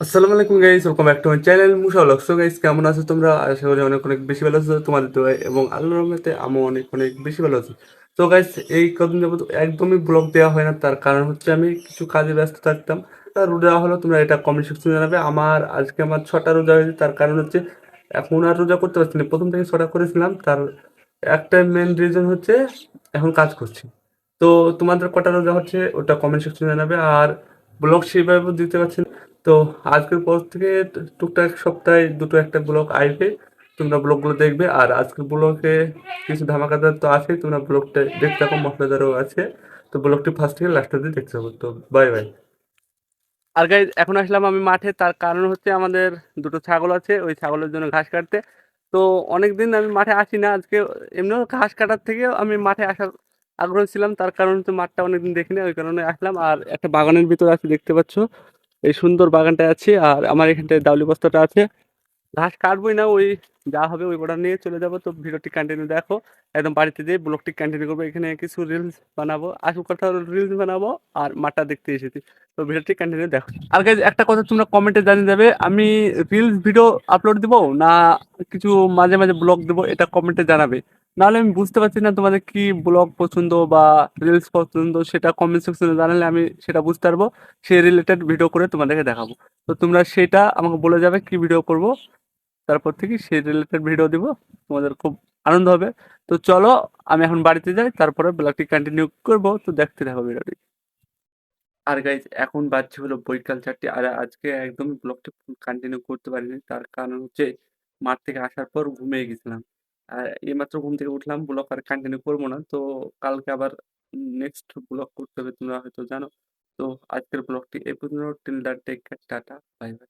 আসসালামু আলাইকুম guys welcome back to my channel Musha vlog so guys কেমন আছো তোমরা? আশা করি অনেক অনেক বেশি ভালো আছো। তোমাদের তো এবং আল্লাহর রহমতে আমিও অনেক অনেক বেশি ভালো আছি। তো গাইস এই কদিন যাবত একদমই ব্লগ দেওয়া হয় না। তার কারণ হচ্ছে আমি কিছু কাজে ব্যস্ত থাকতাম। তার রোজা হলো, তোমরা এটা কমেন্ট সেকশনে জানাবে। আমার আজকে আমার ছটা রোজা হয়েছে। তার কারণ হচ্ছে এখন আর রোজা করতে পারছি না। প্রথম থেকে ছটা করেছিলাম। তার একটা মেন রিজন হচ্ছে এখন কাজ করছি। তো তোমাদের কটা রোজা হচ্ছে ওটা কমেন্ট সেকশনে জানাবে। আর ব্লগ সেভাবে দিতে পারছি না। তো আজকের পর থেকে টুকটাক সপ্তাহে দুটো একটা ব্লগ আসবে, তোমরা ব্লগগুলো দেখবে। আর আজকের ব্লগে কিছু ধামাকাদার তো আছে তোমরা ব্লগটা দেখতে থাকো, মশলাদারও আছে। তো ব্লগটি ফার্স্ট থেকে লাস্ট অব্দি দেখতে থাকো। তো বাই বাই আর গাইজ এখন আসলাম আমি মাঠে, তার কারণ হচ্ছে আমাদের দুটো ছাগল আছে, ওই ছাগলের জন্য ঘাস কাটতে। তো অনেক দিন আমি মাঠে আসি না, আজকে এমনিও ঘাস কাটার থেকেও আমি মাঠে আসার আগ্রহ ছিলাম, তার কারণ হচ্ছে মাঠটা অনেকদিন দেখিনি, ওই কারণে আসলাম। আর একটা বাগানের ভিতরে আছে, দেখতে পাচ্ছ। এই সুন্দর বাগানটা আছে, আর আমার এখানটায় দাউলি বস্তাটা আছে। ঘাস কাটবই না, ওই যা হবে ওই কটা নিয়ে চলে যাব। তো ভিডিওটি কন্টিনিউ দেখো, একদম বাড়িতে দিয়ে ব্লগটি কন্টিনিউ করব। এখানে কিছু রিলস বানাবো, আসল কথা রিলস বানাবো আর মাঠটা দেখতে এসেছি। তো ভিডিওটি কন্টিনিউ দেখো। আর একটা কথা তোমরা কমেন্টে জানিয়ে দেবে, আমি রিলস ভিডিও আপলোড দেবো না কিছু মাঝে মাঝে ব্লগ দেবো, এটা কমেন্টে জানাবে। নাহলে আমি বুঝতে পারছি না তোমাদের কি ব্লগ পছন্দ বা রিলস পছন্দ, সেটা কমেন্ট সেকশনে জানালে আমি সেটা বুঝতে পারব। সেই রিলেটেড ভিডিও করে তোমাদেরকে দেখাবো। তো তোমরা সেটা আমাকে বলে যাবে কি ভিডিও করব, তারপর থেকে সেই রিলেটেড ভিডিও দিব, তোমাদের খুব আনন্দ হবে। তো চলো, আমি এখন বাড়িতে যাই, তারপরে ব্লগটি কন্টিনিউ করব। তো দেখতে থাকো ভিডিওটি আর গাইজ এখন বাজছে হলো বৈকাল চারটে, আর আজকে একদম ব্লগটা কন্টিনিউ করতে পারিনি। তার কারণ হচ্ছে মাঠ থেকে আসার পর ঘুমিয়ে গেছিলাম। আর এইমাত্র ঘুম থেকে উঠলাম ব্লগ আর কন্টিনিউ করব না। তো কালকে আবার নেক্সট ব্লগ করতে হবে, তোমরা হয়তো জানো। তো আজকের ব্লগটি এই পর্যন্ত। Till take tata bye bye